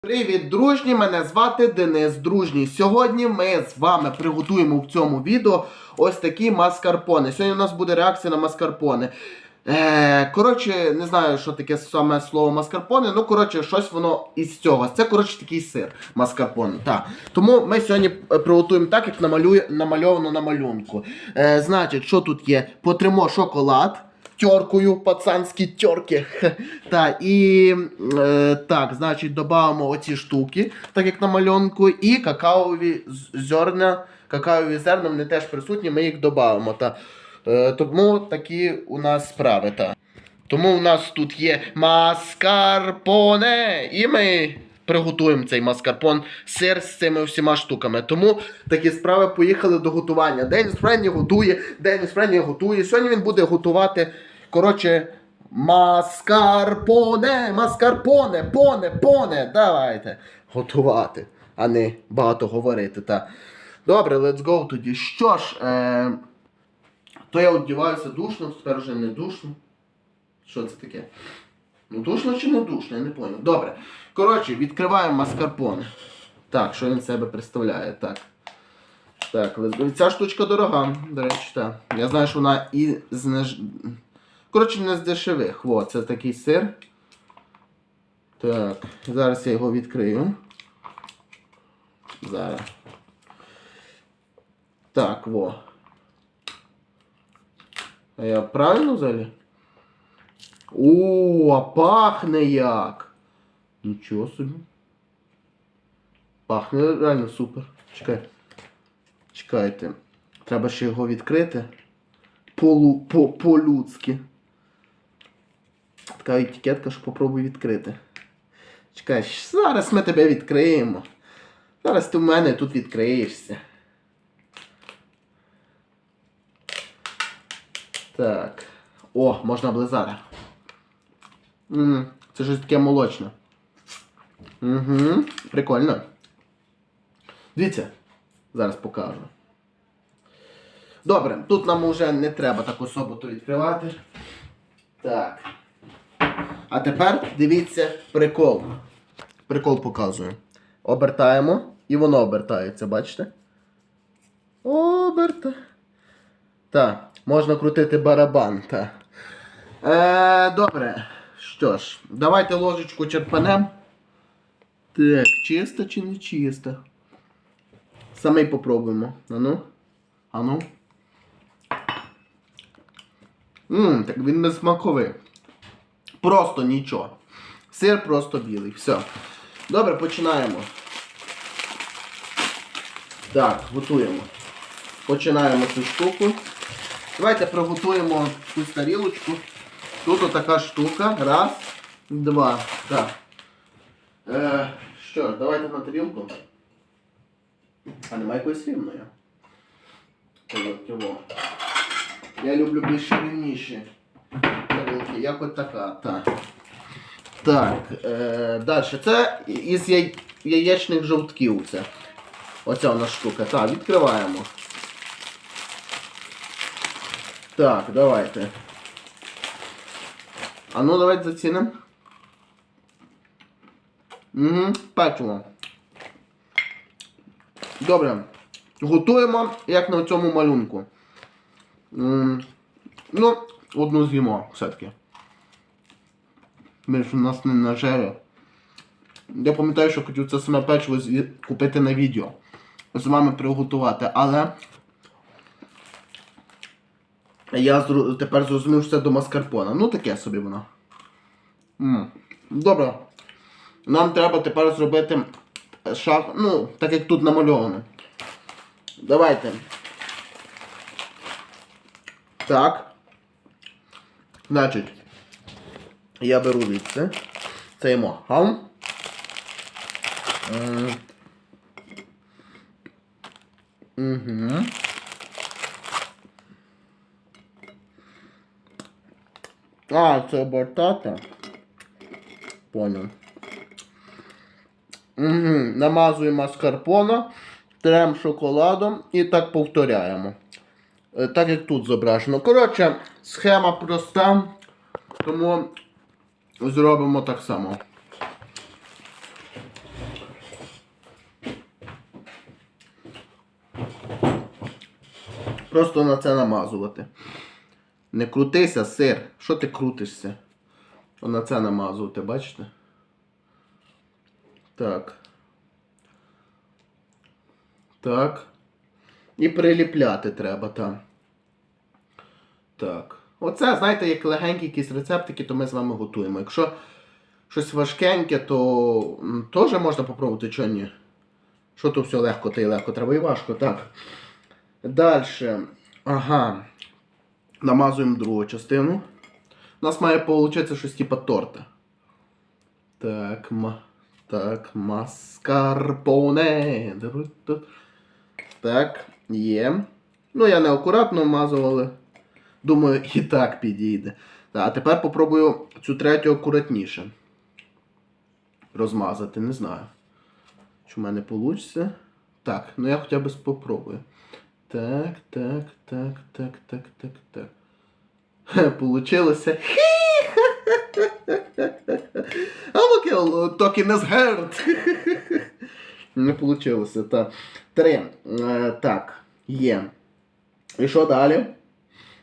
Привіт, дружні! Мене звати Денис Дружній. Сьогодні ми з вами приготуємо в цьому відео ось такі маскарпони. Сьогодні у нас буде реакція на маскарпони. Е, коротше, не знаю, що таке саме слово маскарпоне. Ну, коротше, щось воно із цього. Це, коротше, такий сир маскарпоне. Так. Тому ми сьогодні е, приготуємо так, як намалює, намальовано на малюнку. Е, значить, що тут є? Потримо шоколад. Теркою, пацанські терки. Так, і е, так, значить, додамо оці штуки, так як на малюнку, і какаові зерна, какаові зерна вони теж присутні, ми їх додамо. Та. Е, тому такі у нас справи. Та. Тому у нас тут є маскарпоне, і ми приготуємо цей маскарпон, сир з цими всіма штуками. Тому такі справи поїхали до готування. Деніс Френні готує, Деніс Френні готує. Сьогодні він буде готувати, коротше, маскарпоне, маскарпоне, поне, поне. Давайте готувати, а не багато говорити. Та. Добре, let's go тоді. Що ж, е, то я одягаюся душно, тепер вже не душно. Що це таке? Ну душно чи не душно, я не понял. Добре. Коротше, відкриваємо маскарпоне. Так, що він себе представляє? Так. Так, ця штучка дорога, до речі, так. Я знаю, що вона і з неж... Коротше, не з дешевих. Во, це такий сир. Так, зараз я його відкрию. Зараз. Так, во. А я правильно взагалі? О, а пахне як! Нічого собі. Пахне реально супер. Чекай. Чекайте. Треба ще його відкрити. Полу, по, по-людськи. Така етикетка, що попробуй відкрити. Чекай, зараз ми тебе відкриємо. Зараз ти в мене тут відкриєшся. Так. О, можна облизати. М, Це щось таке молочне. Угу, прикольно. Дивіться, зараз покажу. Добре, тут нам вже не треба так особо відкривати. Так. А тепер дивіться прикол. Прикол показую. Обертаємо і воно обертається, бачите? Оберта. Так, можна крутити барабан, так. Е, добре. Що ж, давайте ложечку черпанем. Так, чисто чи не чисто? Самий попробуємо. Ану. Ану. Ммм, так він не смаковий. Просто нічого. Сир просто білий. Все. Добре, починаємо. Так, готуємо. Починаємо цю штуку. Давайте приготуємо якусь тарілочку. Тут отака штука. Раз, два. Так. Е, що давайте на тарілку. А немає якоїсь рівної. Я люблю більш рівніші як от така. Так. Так. Е, далі. Це із яй... яєчних жовтків. Це. Оця у нас штука. Так, відкриваємо. Так, давайте. А ну давайте зацінимо. Угу, печиво. Добре. Готуємо, як на цьому малюнку. М, Ну, одну з'їмо все-таки. Ми ж у нас не нажеві. Я пам'ятаю, що хотів це саме печиво купити на відео. З вами приготувати, але. Я тепер зрозумів, що це до маскарпона. Ну таке собі воно. Добре. Нам треба тепер зробити шаг, ну, так як тут намальовано. Давайте. Так. Значить, я беру звідси. Це йому. Угу. А, це бортата. Понял. Угу. Намазуємо маскарпоне, трем шоколадом і так повторяємо. Е, Так як тут зображено. Коротше, схема проста, тому зробимо так само. Просто на це намазувати. Не крутися, сир. Що ти крутишся? На це намазувати, бачите? Так. Так. І приліпляти треба там. Так. Оце, знаєте, як легенькі якісь рецептики, то ми з вами готуємо. Якщо щось важкеньке, то теж можна попробувати, чого ні. Що то все легко та й легко, треба і важко, так. Далі. Ага. Намазуємо другу частину. У нас має вийти щось типу торта. Так, ма. Так, маскарпоне. Так, є. Ну, я неакуратно вмазував, але думаю, і так підійде. Так, а тепер попробую цю третю акуратніше. Розмазати, не знаю. Чи в мене вийде? Так, ну я хоча б спробую. Так, так, так, так, так, так, так. Хе, Получилося. А луки talking is hard. Не так. Три. Е, Так, є. І що далі?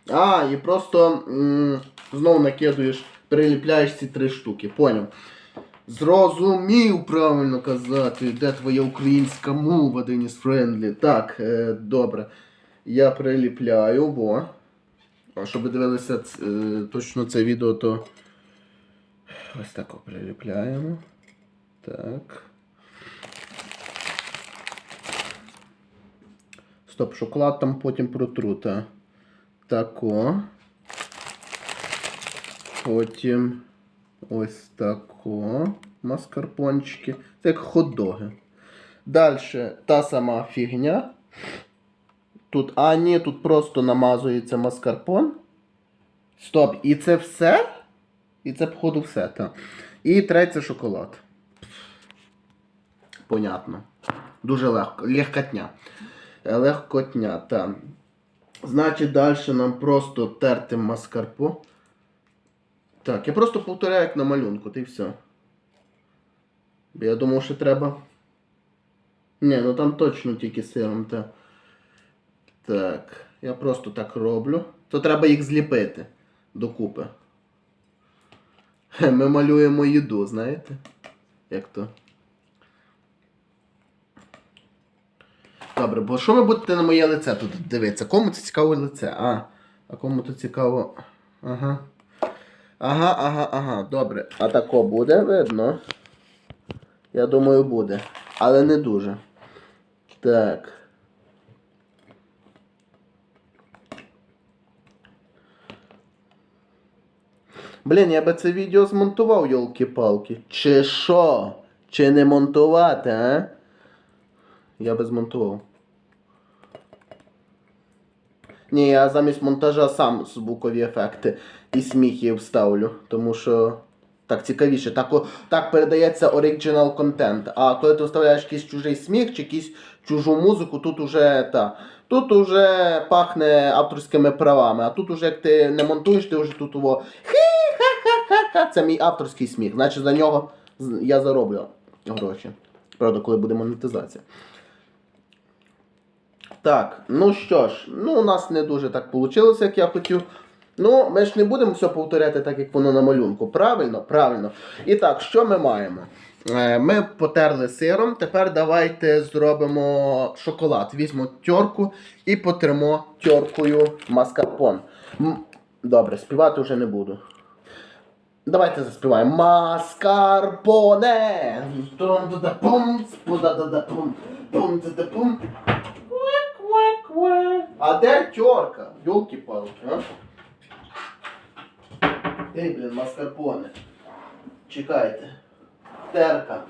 А, і просто м, знову накидуєш, приліпляєш ці три штуки. Поняв. Зрозумів правильно казати, де твоя українська мова, Деніс Френдлі. Так, е, добре. Я приліпляю, бо. А щоб ви дивилися е, точно це відео, то ось так приліпляємо. Так. Стоп, шоколад там потім протру, та. Тако. Потім ось тако. Маскарпончики. Це як хот-доги. Далі та сама фігня. Тут, а ні, тут просто намазується маскарпон. Стоп, і це все? І це, походу, все, так. І третє шоколад. Понятно. Дуже легко. Легкотня. Легкотня, так. Значить, далі нам просто терти маскарпо. Так, я просто повторяю як на малюнку, ти все. Бо Я думав, що треба. Ні, ну там точно тільки сиром, та. Так, я просто так роблю. То треба їх зліпити докупи. Ми малюємо їду, знаєте? Як то? Добре, бо що ви будете на моє лице тут дивитися? Кому це цікаво лице? А, а кому то цікаво. Ага. Ага, ага, ага, добре. А тако буде видно? Я думаю, буде. Але не дуже. Так. Блін, я би це відео змонтував, йолки-палки. Чи що? Чи не монтувати, а? Я би змонтував. Ні, я замість монтажа сам звукові ефекти і сміхи вставлю, тому що так цікавіше. Так, так передається оригінал контент. А коли ти вставляєш якийсь чужий сміх чи якусь чужу музику, тут уже та. Тут уже пахне авторськими правами, а тут уже як ти не монтуєш, ти вже тут його хі-ха-ха-ха. Це мій авторський сміх. Значить за нього я зароблю гроші. Правда, коли буде монетизація. Так, ну що ж, ну у нас не дуже так вийшло, як я хотів. Ну, ми ж не будемо все повторяти так, як воно на малюнку. Правильно? Правильно. І так, що ми маємо? Е, Ми потерли сиром, тепер давайте зробимо шоколад. Візьмемо тьорку і потримо тьоркою маскарпон. Добре, співати вже не буду. Давайте заспіваємо. Маскарпоне! Тум-да-да-пум, спу-да-да-да-пум, пум-да-да-пум. Квек-квек-квек. А де тьорка? Йолки-палки, а? Ей, блін, маскарпоне. Чекайте. Терка.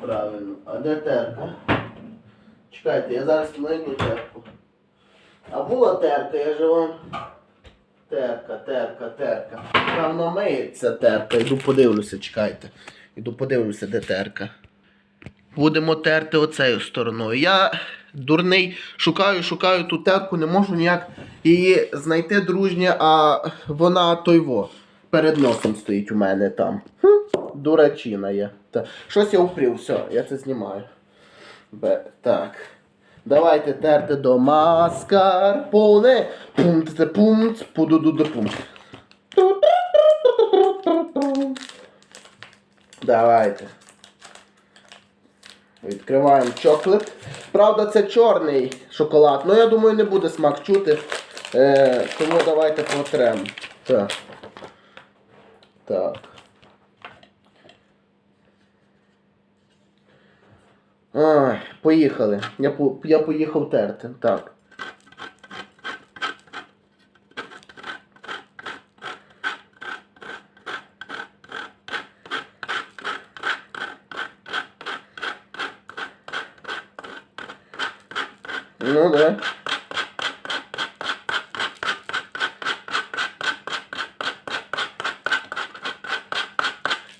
Правильно. А де терка? Чекайте, я зараз знайду терку. А була терка, я же вам. Терка, терка, терка. Певно миється терка. Іду подивлюся, чекайте. Іду подивлюся, де терка. Будемо терти оцею стороною. Я дурний шукаю, шукаю ту терку, не можу ніяк її знайти дружнє, а вона той во. Перед носом стоїть у мене там. Хм, дурачина є. Та. Щось я упрів, все, я це знімаю. Бе, так. Давайте терти до маскарпоне. Пум це пум пуду ду пум. Давайте. Відкриваємо чоклет. Правда, це чорний шоколад. але я думаю, не буде смак чути. Е, тому давайте потрем. Так. Так. Ай, поїхали. Я, я поїхав терти. Так. Ну да.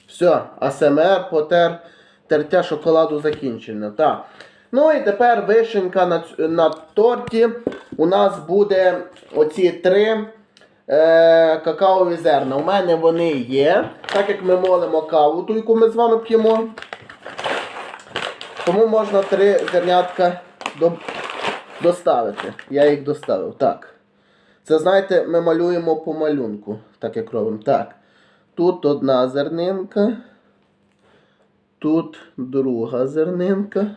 Все, АСМР, потер, тертя шоколаду закінчено. Так. Ну і тепер вишенька на, на торті. У нас буде оці три е, какаові зерна. У мене вони є. Так як ми молимо каву, ту, яку ми з вами п'ємо. Тому можна три зернятка доставити. Я їх доставив. Так. Це, знаєте, ми малюємо по малюнку. Так як робимо. Так. Тут одна зернинка. Тут друга зернинка.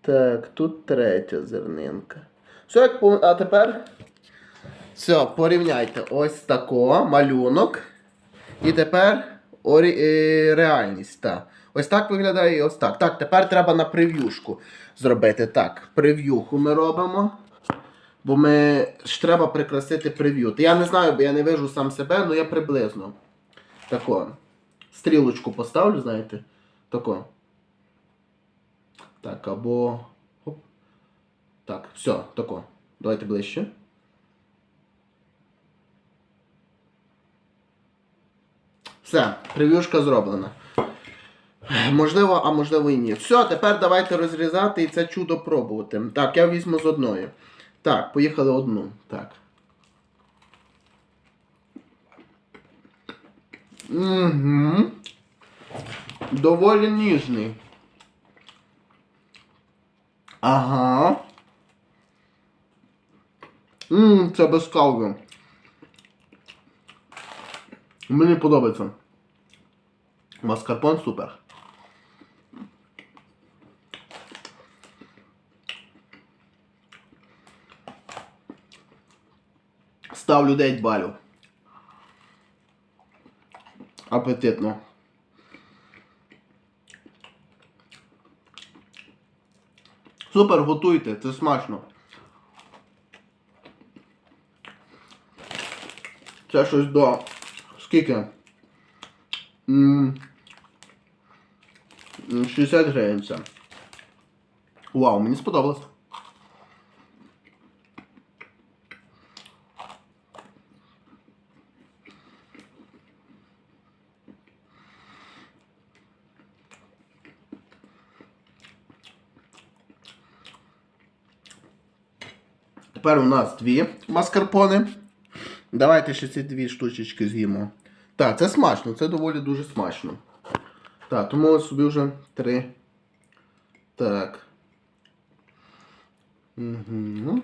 Так, тут третя зернинка. Все, як по... А тепер. Все, порівняйте. Ось тако, малюнок. І тепер реальність. Так. Ось так виглядає і ось так. Так, тепер треба на прев'юшку зробити. Так, прев'юху ми робимо. Бо ми ж треба прикрасити прев'ю. Та Я не знаю, бо я не вижу сам себе, але я приблизно. Тако. Стрілочку поставлю, знаєте. Тако. Так, або. Так, все, тако. Давайте ближче. Все, прев'юшка зроблена. Можливо, а можливо і ні. Все, тепер давайте розрізати і це чудо пробувати. Так, я візьму з одної. Так, поїхали одну. Так. Угу. Доволі ніжний. Ага. Ммм, це без кави. Мені подобається. Маскарпон супер. Ставлю 9 балів. Апетитно. Супер, готуйте, це смачно. Це щось до. Скільки? М, 60 гривень це. Вау, мені сподобалось. Тепер у нас дві маскарпони. Давайте ще ці дві штучечки з'їмо. Так, це смачно, це доволі дуже смачно. Так, тому ось собі вже три. Так. Угу.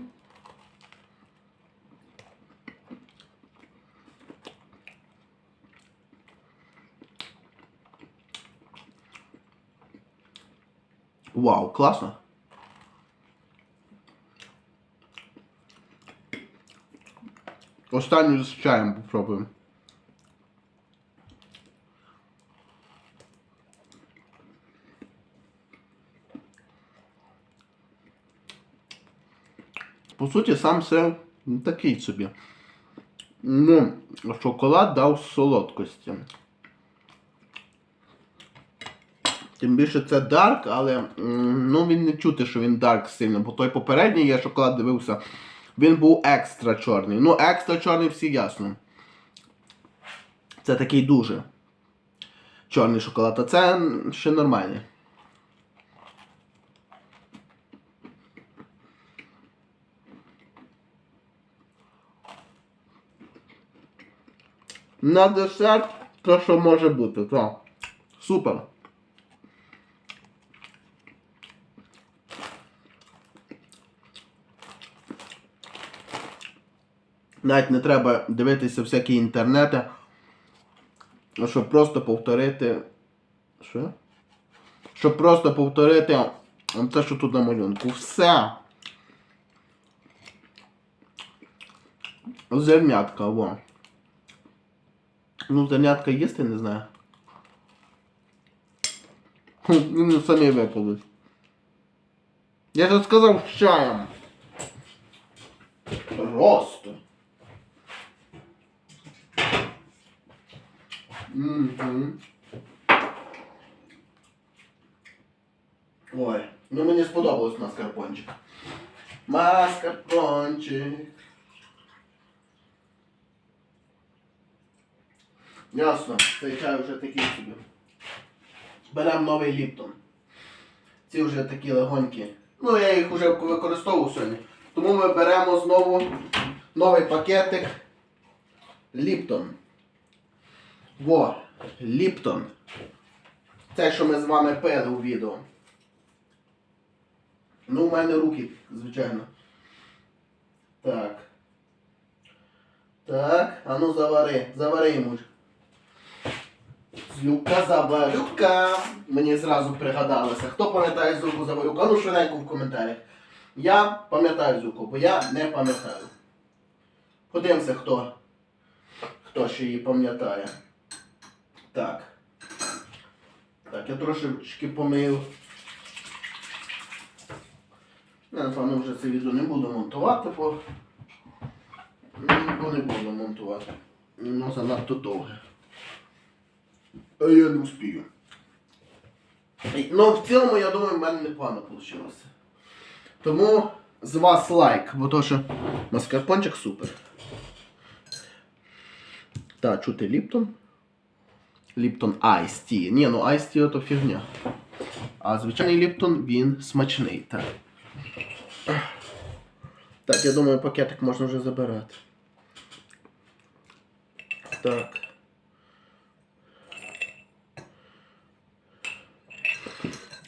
Вау, класно. Останню з чаєм попробуємо. По суті, сам ну, такий собі. Ну, шоколад дав солодкості. Тим більше це дарк, але ну, він не чути, що він дарк сильно, бо той попередній я шоколад дивився. Він був екстра чорний. Ну, екстра чорний всі ясно. Це такий дуже чорний шоколад, а це ще нормальний. на десерт те, що може бути. Так. Супер. Навіть не треба дивитися всякі інтернети, щоб просто повторити. Що? Щоб просто повторити те, що тут на малюнку. Все. Зермятка, во. Ну, зернятка їсти не знаю. Хм, Вони самі випадуть. Я же сказав з чаєм. Просто. Мгм. Ой, ну мені сподобалось маскарпончик. Маскарпончик. Ясно, цей чай вже такий собі. Беремо новий Ліптон. Ці вже такі легонькі. Ну, я їх вже використовував сьогодні. Тому ми беремо знову новий пакетик Ліптон. Во, Ліптон. Те, що ми з вами пили у відео. Ну, у мене руки, звичайно. Так. Так, а ну завари, завари йому. Злюка Заварюка. Мені зразу пригадалося. Хто пам'ятає Злюку Заварюка? Ну швиденько в коментарях. Я пам'ятаю Злюку, бо я не пам'ятаю. Подивимося, хто, хто ще її пам'ятає. Так. Так, я трошечки помию. Я, напевно, вже це відео не буду монтувати, бо, бо не буду монтувати. Воно занадто довге. А я не успію. Ну, в цілому, я думаю, в мене непогано вийшло. Тому з вас лайк, бо то що маскарпончик супер. Так, чути Ліптон. Ліптон Ice Tea. Ні, ну Tea то фігня. А звичайний Ліптон, він смачний, так. Так, я думаю, пакетик можна вже забирати. Так.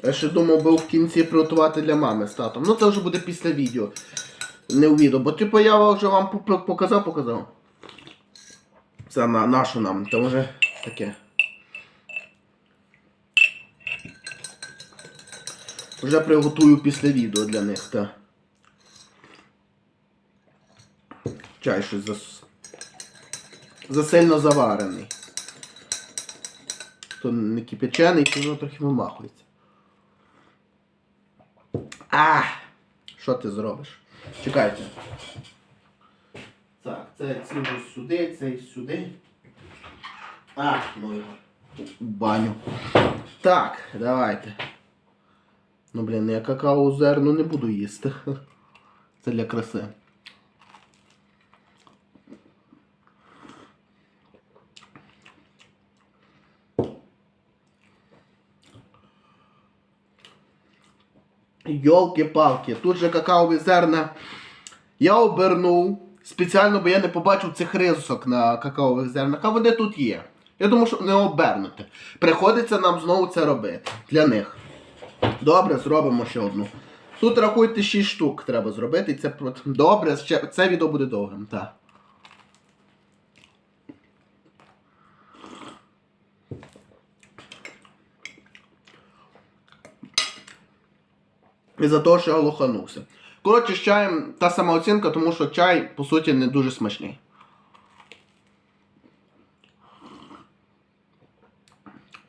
Я ще думав би в кінці приготувати для мами з татом. Ну це вже буде після відео. Не у відео, бо типу я вже вам показав, показав. Це на нашу нам, то вже таке. Вже приготую після відео для них, так. Чай щось зас... засильно заварений. То не кипячений, то трохи вимахується. А! Що ти зробиш? Чекайте. Так, це цілу сюди, цей сюди. А, ну його. Баню. Так, давайте. Ну, блін, я какао зерно не буду їсти. Це для краси. Йолки-палки, тут же какаові зерна. Я обернув спеціально, бо я не побачив цих рисок на какаових зернах, а вони тут є. Я думаю, що не обернути. Приходиться нам знову це робити для них. Добре, зробимо ще одну. Тут рахуйте 6 штук треба зробити. І це добре, ще це відео буде довгим, так. І за того, що я лоханувся. Коротше, з чаєм та сама оцінка, тому що чай, по суті, не дуже смачний.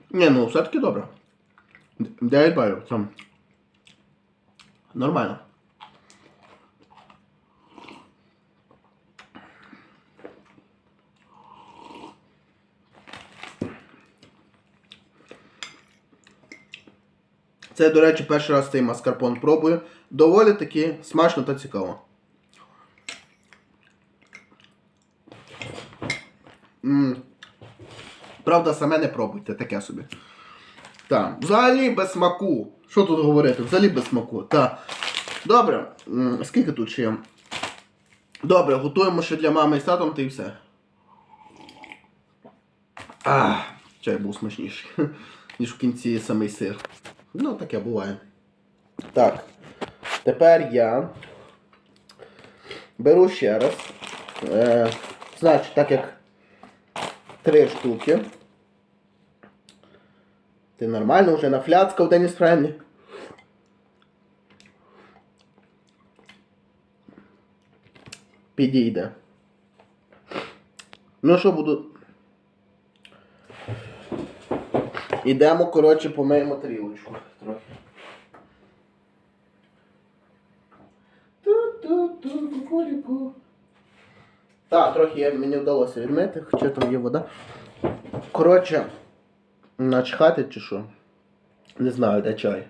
Ні, ну все-таки добре. 9 балів, це Нормально. Це, до речі, перший раз цей маскарпон пробую. Доволі таки смачно та цікаво. М. Правда, саме не пробуйте, таке собі. Так, взагалі без смаку. Що тут говорити? Взагалі без смаку. Так. Добре. М, Скільки тут ще? Добре, готуємо ще для мами і з татом, та і все. А, чай був смачніший, ніж в кінці самий сир. Ну, таке буває. Так. Тепер я беру ще раз Е, значить, так як три штуки. Ти нормально вже нафляцкав Деніс Френлі. Підійде. Ну що буду. Ідемо, коротше, помиємо тарілочку трохи. Ту-ту-ту, кукуріку. Так, трохи я, мені вдалося відмити, хоча там є вода. Коротше, начхати чи що? Не знаю, де чай.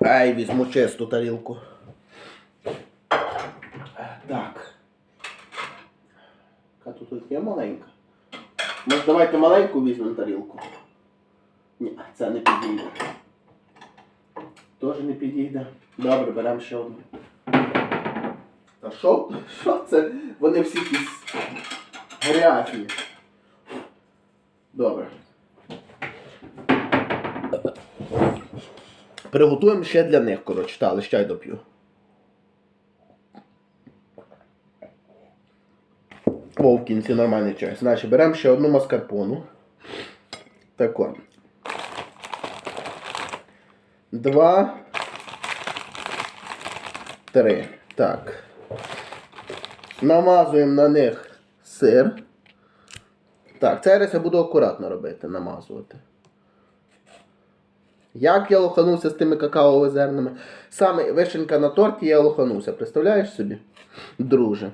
Ай, візьму чисту тарілку. Так. Яка тут є маленька? Може давайте маленьку візьмемо тарілку. Ні, це не підійде. Теж не підійде. Добре, беремо ще одну. Та що? Що це? Вони всі якісь грязні. Добре. Приготуємо ще для них, коротше, та, лише чай доп'ю. О, нормальний чай. Значить, беремо ще одну маскарпону. Тако. Два. Три. Так. Намазуємо на них сир. Так, цей раз я буду акуратно робити, намазувати. Як я лоханувся з тими какаовими зернами? Саме вишенька на торті я лоханувся. Представляєш собі? Друже.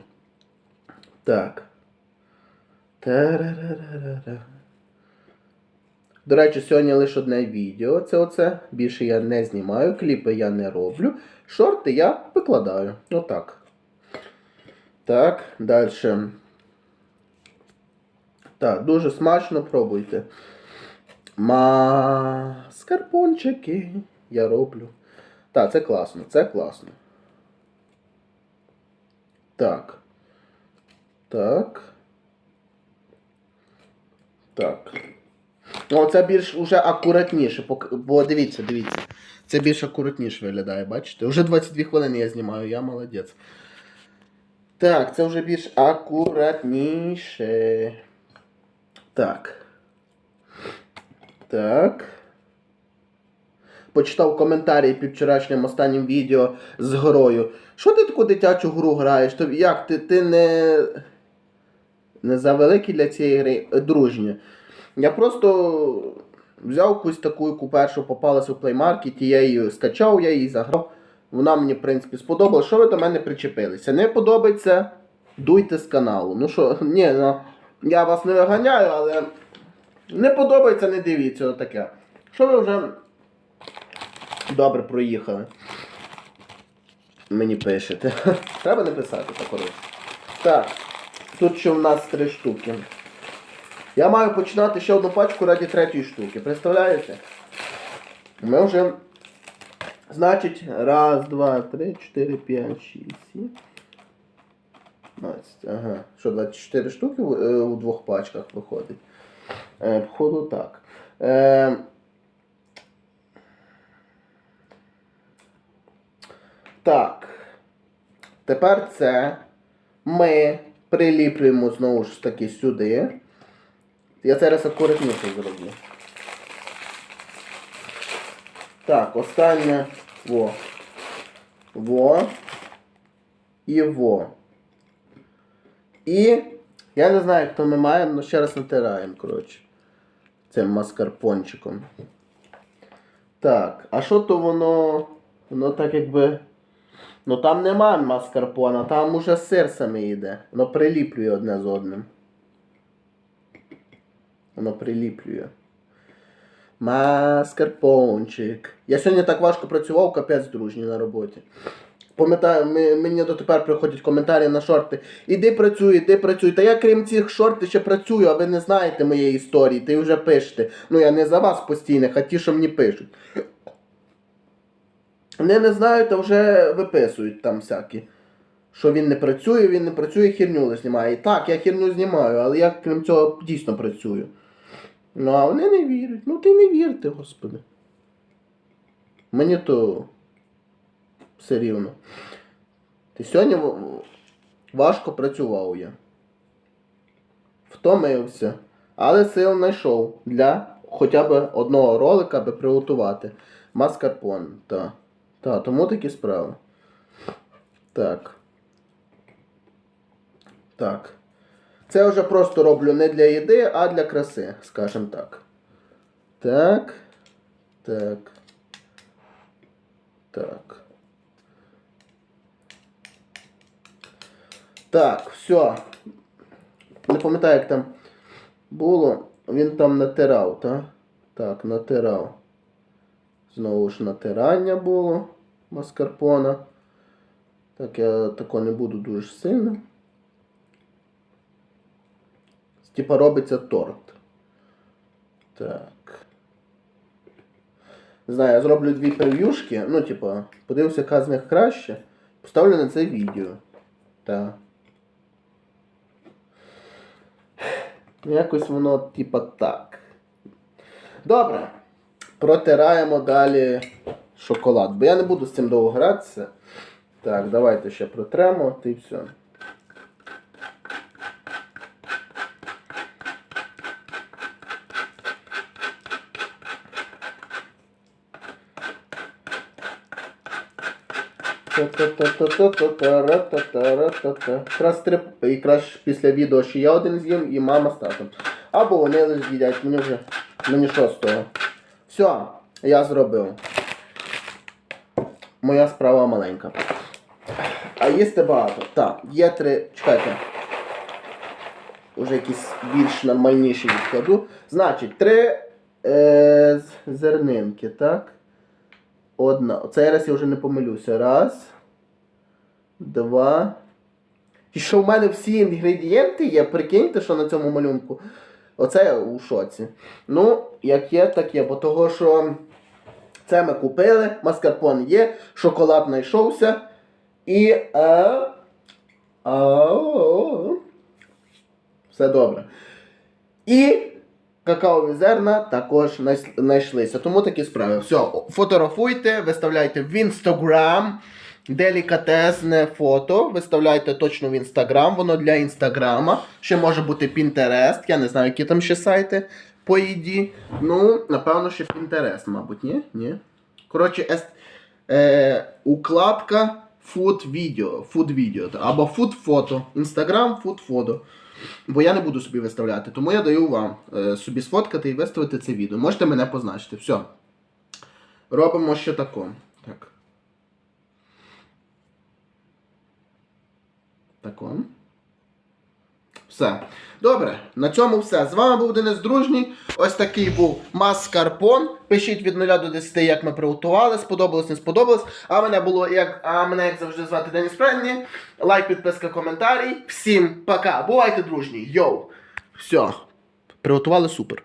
Так. До речі, сьогодні лише одне відео. Це оце. Більше я не знімаю, кліпи я не роблю. Шорти я викладаю. Отак. Так, далі. Так, дуже смачно пробуйте. Маскарпончики я роблю. Так, це класно, це класно. Так. Так. Так. О, це більш уже акуратніше. Бо дивіться, дивіться. Це більш акуратніше виглядає, бачите? Вже 22 хвилини я знімаю, я молодець. Так, це вже більш акуратніше. Так. Так. Почитав коментарі під вчорашнім останнім відео з грою. Що ти таку дитячу гру граєш? Як ти, ти не. Не за великий для цієї гри е, дружні. Я просто взяв якусь таку, яку першу попалася в плеймаркеті, я її скачав, я її заграв. Вона мені, в принципі, сподобалась. Що ви до мене причепилися? Не подобається, дуйте з каналу. Ну що, ні, ну, я вас не виганяю, але не подобається, не дивіться отаке. Що ви вже добре проїхали? Мені пишете. Треба не писати так коротше. Так, тут ще в нас три штуки. Я маю починати ще одну пачку раді третьої штуки. Представляєте? Ми вже. Значить, раз, два, три, чотири, п'ять, шість, сім. 15. Ага. Що, 24 штуки е, у двох пачках виходить? Е, походу так. Е, так. Тепер це ми приліплюємо знову ж таки сюди. Я зараз акуратніше зроблю. Так, останнє во. Во. І во. І я не знаю, хто ми маємо, але ще раз натираємо, коротше. Цим маскарпончиком. Так, а що то воно. Воно так якби. Ну там нема маскарпона, там уже сир саме йде. Воно приліплює одне з одним. Воно приліплює. Маскарпончик. Я сьогодні так важко працював, капець дружній на роботі. Пам'ятаю, мені дотепер приходять коментарі на шорти. Іди працюй, іди працюй. Та я крім цих шортів ще працюю, а ви не знаєте моєї історії, ти вже пишете. Ну я не за вас постійних, а ті, що мені пишуть. Вони не знають, а вже виписують там всякі. Що він не працює, він не працює, херню лише знімає. І так, я херню знімаю, але я крім цього дійсно працюю. Ну, а вони не вірять. Ну ти не вірте, господи. Мені то Все рівно. Ти сьогодні важко працював я. Втомився. Але сил знайшов для хоча б одного ролика, аби приготувати. Маскарпон. Та. Та, тому такі справи. Так. Так. Це вже просто роблю не для їди, а для краси, скажімо так. Так. Так. Так. Так, все. Не пам'ятаю, як там було. Він там натирав, так? Так, натирав. Знову ж натирання було маскарпона. Так, я тако не буду дуже сильно. Типа робиться торт. Так. Не знаю, я зроблю дві прев'юшки. Ну, типа, подивлюся, яка з них краще. Поставлю на це відео. Так. Якось воно, типа, так. Добре. Протираємо далі шоколад. Бо я не буду з цим довго гратися. Так, давайте ще протремо і все. Якраз якраз після відео ще я один з'їм і мама з татом. Або вони з'їдять, мені вже мені шостого. Все, я зробив. Моя справа маленька. А їсти багато. Так, є три. Чекайте. Уже якісь більш нормальніші відкладу. Значить, три е, зернинки, так? Одна. Цей раз я вже не помилюся. Раз. Два. І що в мене всі інгредієнти є, прикиньте, що на цьому малюнку. Оце я у шоці. Ну, як є, так є. Бо того, що це ми купили, маскарпон є, шоколад знайшовся. І. Е, все добре. І какаові зерна також знайшлися. Тому такі справи. Все, фотографуйте, виставляйте в інстаграм. Делікатесне фото. Виставляйте точно в інстаграм, воно для інстаграма. Ще може бути Pinterest. Я не знаю, які там ще сайти по їді. Ну, напевно, ще Pinterest, мабуть, ні? Ні. Коротше, ест... е... укладка food video. Food video. Або food фото. Інстаграм, food фото. Бо я не буду собі виставляти, тому я даю вам е, собі сфоткати і виставити це відео. Можете мене позначити. Все. Робимо ще тако. Так. Тако. Все. Добре, на цьому все. З вами був Денис Дружній. Ось такий був маскарпон. Пишіть від 0 до 10, як ми приготували. Сподобалось, не сподобалось. А мене було як. А мене як завжди звати Деніс Френні. Лайк, підписка, коментарі. Всім пока. Бувайте дружні. Йоу. Все. Приготували супер.